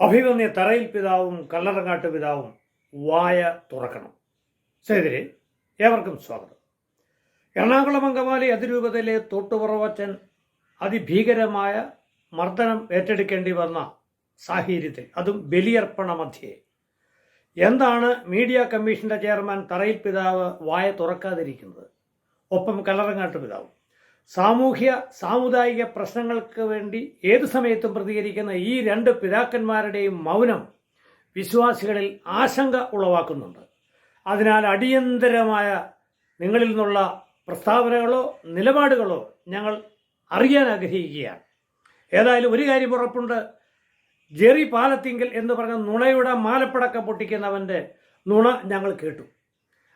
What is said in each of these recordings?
അഭിമന്യ തറയിൽ പിതാവും കല്ലറങ്ങാട്ട് പിതാവും വായ തുറക്കണം. സേതിരെ ഏവർക്കും സ്വാഗതം. എറണാകുളം അങ്കമാലി അതിരൂപതയിലെ തോട്ടുപുറവച്ചൻ അതിഭീകരമായ മർദ്ദനം ഏറ്റെടുക്കേണ്ടി വന്ന സാഹചര്യത്തിൽ അതും ബലിയർപ്പണ മധ്യേ. എന്താണ് മീഡിയ കമ്മീഷന്റെ ചെയർമാൻ തറയിൽ പിതാവ് വായ തുറക്കാതിരിക്കുന്നത്? ഒപ്പം കല്ലറങ്ങാട്ട് പിതാവും. സാമൂഹ്യ സാമുദായിക പ്രശ്നങ്ങൾക്ക് വേണ്ടി ഏതു സമയത്തും പ്രതികരിക്കുന്ന ഈ രണ്ട് പിതാക്കന്മാരുടെയും മൗനം വിശ്വാസികളിൽ ആശങ്ക ഉളവാക്കുന്നുണ്ട്. അതിനാൽ അടിയന്തരമായ നിങ്ങളിൽ നിന്നുള്ള പ്രസ്താവനകളോ നിലപാടുകളോ ഞങ്ങൾ അറിയാൻ ആഗ്രഹിക്കുകയാണ്. ഏതായാലും ഒരു കാര്യം ഉറപ്പുണ്ട്. ജെറി പാലത്തിങ്കൽ എന്ന് പറഞ്ഞ നുണയുടെ മാലപ്പടക്കം പൊട്ടിക്കുന്നവന്റെ നുണ ഞങ്ങൾ കേട്ടു.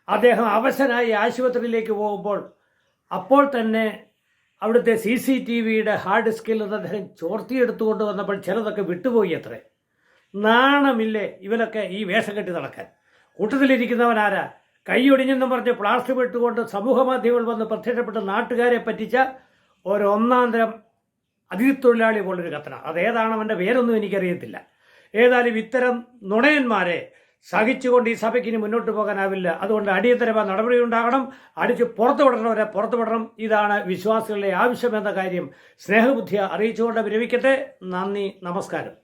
അദ്ദേഹം അവശനായി ആശുപത്രിയിലേക്ക് പോകുമ്പോൾ അപ്പോൾ തന്നെ അവിടുത്തെ സി സി ടി വിയുടെ ഹാർഡ് ഡിസ്കിൽ നിന്ന് അദ്ദേഹം ചോർത്തിയെടുത്തുകൊണ്ട് വന്നപ്പോൾ ചിലതൊക്കെ വിട്ടുപോയി അത്രേ. നാണമില്ലേ ഇവനൊക്കെ ഈ വേഷം കെട്ടി നടക്കാൻ. കൂട്ടത്തിലിരിക്കുന്നവനാരാ കൈയൊടിഞ്ഞെന്നും പറഞ്ഞ് പ്ലാസ്റ്റർ വിട്ടുകൊണ്ട് സമൂഹ മാധ്യമങ്ങൾ വന്ന് പ്രത്യക്ഷപ്പെട്ട് നാട്ടുകാരെ പറ്റിച്ച ഒരു ഒന്നാം തരം അതിഥി തൊഴിലാളി പോലൊരു കത്തന അതേതാണ് അവന്റെ പേരൊന്നും എനിക്കറിയത്തില്ല. ഏതായാലും ഇത്തരം നുണയന്മാരെ സഹിച്ചുകൊണ്ട് ഈ സഭയ്ക്ക് ഇനി മുന്നോട്ട് പോകാനാവില്ല. അതുകൊണ്ട് അടിയന്തരമായ നടപടി ഉണ്ടാകണം. അടിച്ച് പുറത്തു പുറത്തുവിടണം പുറത്തു വിടണം. ഇതാണ് വിശ്വാസികളുടെ ആവശ്യമെന്ന കാര്യം. സ്നേഹബുദ്ധിയ അറിയിച്ചുകൊണ്ട് വിരമിക്കട്ടെ. നന്ദി നമസ്കാരം.